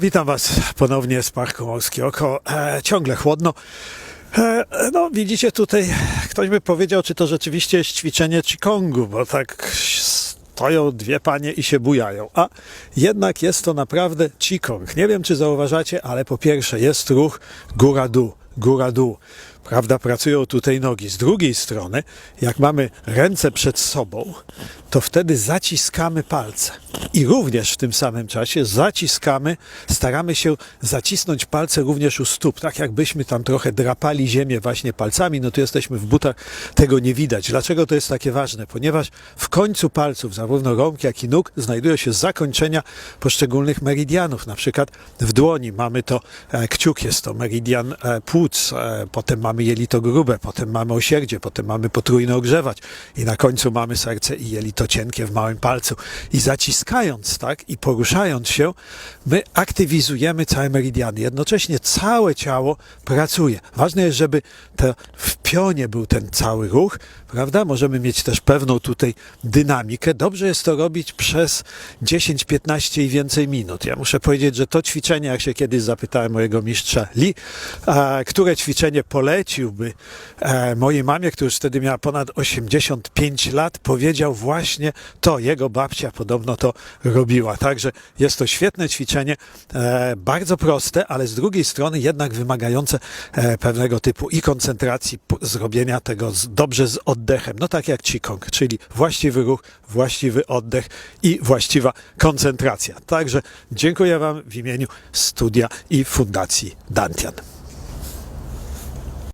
Witam Was ponownie z Parku Morskie Oko. E, ciągle chłodno. E, no, widzicie tutaj, ktoś by powiedział, czy to rzeczywiście jest ćwiczenie Qigongу, bo tak stoją dwie panie i się bujają. A jednak jest to naprawdę Qigong. Nie wiem, czy zauważacie, ale po pierwsze jest ruch góra-dół, góra-dół. Prawda, pracują tutaj nogi. Z drugiej strony, jak mamy ręce przed sobą, to wtedy zaciskamy palce. I również w tym samym czasie zaciskamy, staramy się zacisnąć palce również u stóp, tak jakbyśmy tam trochę drapali ziemię właśnie palcami, no tu jesteśmy w butach, tego nie widać. Dlaczego to jest takie ważne? Ponieważ w końcu palców, zarówno rąk, jak i nóg, znajdują się zakończenia poszczególnych meridianów. Na przykład w dłoni mamy to e, kciuk, jest to meridian e, płuc, e, potem mamy jelito grube, potem mamy osierdzie, potem mamy potrójny ogrzewacz i na końcu mamy serce i jelito cienkie w małym palcu. I zaciskając tak i poruszając się, my aktywizujemy całe meridiany. Jednocześnie całe ciało pracuje. Ważne jest, żeby to w pionie był ten cały ruch, prawda? Możemy mieć też pewną tutaj dynamikę. Dobrze jest to robić przez 10, 15 i więcej minut. Ja muszę powiedzieć, że to ćwiczenie, jak się kiedyś zapytałem mojego mistrza Lee, e, które ćwiczenie poleciłby e, mojej mamie, która już wtedy miała ponad 85 lat, powiedział właśnie to. Jego babcia podobno to robiła. Także jest to świetne ćwiczenie, e, bardzo proste, ale z drugiej strony jednak wymagające e, pewnego typu i koncentracji, zrobienia tego dobrze z oddechem. No tak jak Qigong, czyli właściwy ruch, właściwy oddech i właściwa koncentracja. Także dziękuję Wam w imieniu studia i Fundacji Dantian.